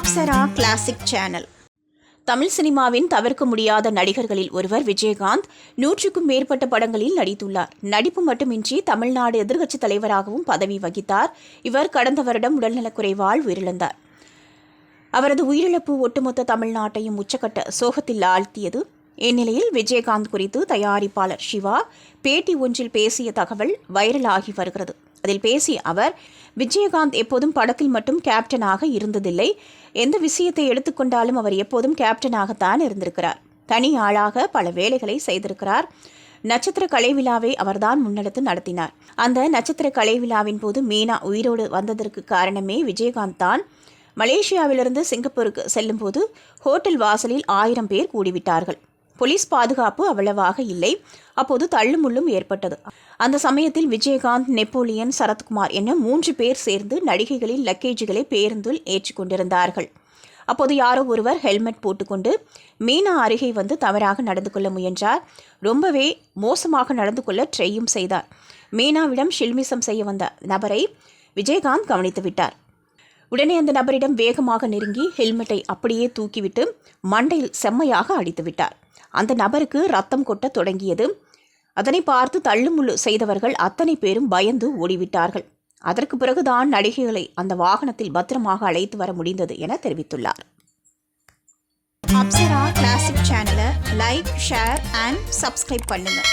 Apsara classic channel Tamil சினிமாவின் தவிர்க்க முடியாத நடிகர்களில் ஒருவர் விஜயகாந்த் நூற்றுக்கும் மேற்பட்ட படங்களில் நடித்துள்ளார். நடிப்பு மட்டுமின்றி தமிழ்நாடு எதிர்க்கட்சித் தலைவராகவும் பதவி வகித்தார். இவர் கடந்த வருடம் உடல்நலக்குறைவால் உயிரிழந்தார். அவரது உயிரிழப்பு ஒட்டுமொத்த தமிழ்நாட்டையும் உச்சக்கட்ட சோகத்தில் ஆழ்த்தியது இந்நிலையில் விஜயகாந்த் குறித்து தயாரிப்பாளர் சிவா பேட்டி ஒன்றில் பேசிய தகவல் வைரலாகி வருகிறது. அதில் பேசிய அவர் விஜயகாந்த் எப்போதும் படத்தில் மட்டும் கேப்டனாக இருந்ததில்லை. எந்த விஷயத்தை எடுத்துக்கொண்டாலும் அவர் எப்போதும் கேப்டனாகத்தான் இருந்திருக்கிறார். தனி ஆளாக பல வேலைகளை செய்திருக்கிறார். நட்சத்திர கலை விழாவை அவர்தான் முன்னெடுத்து நடத்தினார். அந்த நட்சத்திர கலை விழாவின் போது மீனா உயிரோடு வந்ததற்கு காரணமே விஜயகாந்த் தான். மலேசியாவிலிருந்து சிங்கப்பூருக்கு செல்லும்போது ஹோட்டல் வாசலில் ஆயிரம் பேர் கூடிவிட்டார்கள். போலீஸ் பாதுகாப்பு அவ்வளவாக இல்லை. அப்போது தள்ளுமுள்ளும் ஏற்பட்டது. அந்த சமயத்தில் விஜயகாந்த் நெப்போலியன் சரத்குமார் என மூன்று பேர் சேர்ந்து நடிகைகளின் லக்கேஜுகளை பேருந்தில் ஏற்றிக் கொண்டிருந்தார்கள். அப்போது யாரோ ஒருவர் ஹெல்மெட் போட்டுக்கொண்டு மீனா அருகே வந்து தவறாக நடந்து கொள்ள முயன்றார். ரொம்பவே மோசமாக நடந்து கொள்ள ட்ரையும் செய்தார். மீனாவிடம் ஷில்மிசம் செய்ய வந்த நபரை விஜயகாந்த் கவனித்து விட்டார். உடனே அந்த நபரிடம் வேகமாக நெருங்கி ஹெல்மெட்டை அப்படியே தூக்கிவிட்டு மண்டையில் செம்மையாக அடித்து விட்டார். அந்த நபருக்கு ரத்தம் கொட்ட தொடங்கியது. அதனை பார்த்து தள்ளுமுள்ளு செய்தவர்கள் அத்தனை பேரும் பயந்து ஓடிவிட்டார்கள். அதற்கு பிறகுதான் நடிகைகளை அந்த வாகனத்தில் பத்திரமாக அழைத்து வர முடிந்தது என தெரிவித்துள்ளார். அப்சரா கிளாசிக் சேனலை லைக் ஷேர் அண்ட் சப்ஸ்கிரைப் பண்ணுங்கள்